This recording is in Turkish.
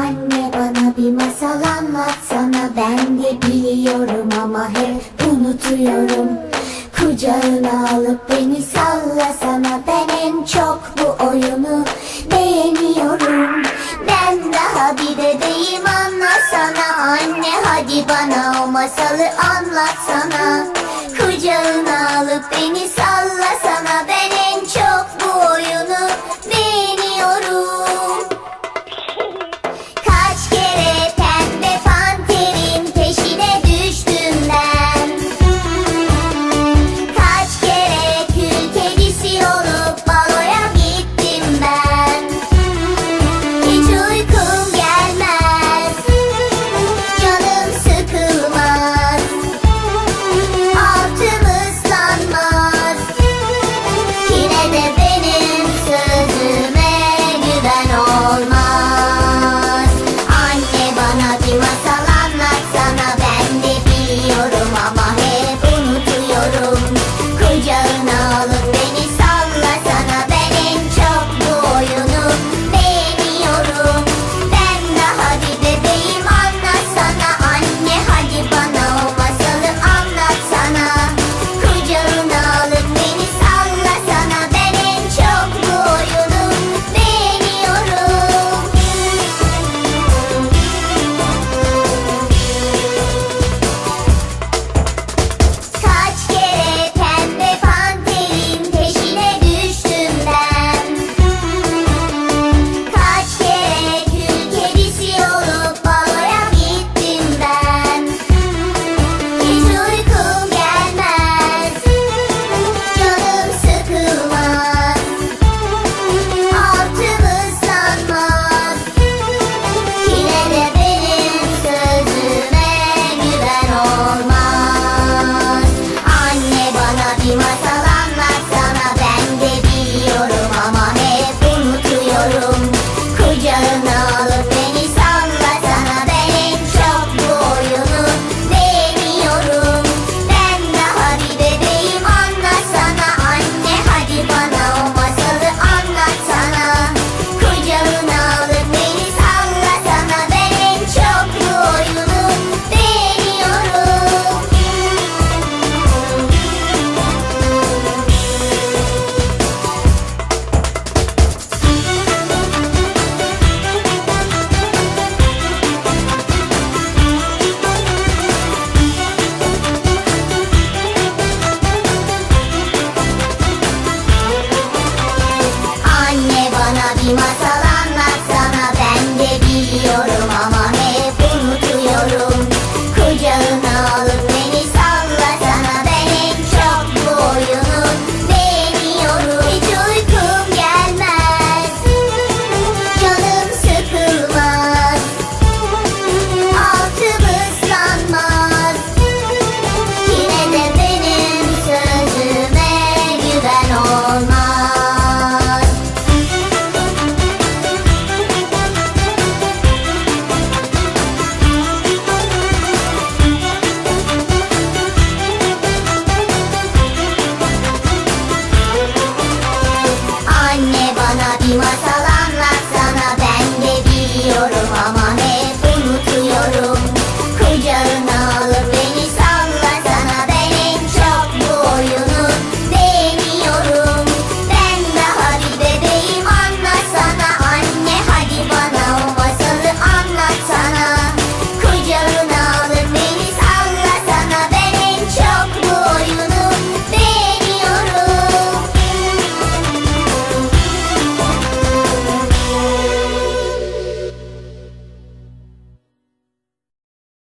Anne bana bir masal anlatsana. Ben de biliyorum ama hep unutuyorum. Kucağına alıp beni sallasana. Ben en çok bu oyunu beğeniyorum. Ben daha bir bebeğim anlasana. Anne hadi bana o masalı anlatsana. Kucağına alıp beni sallasana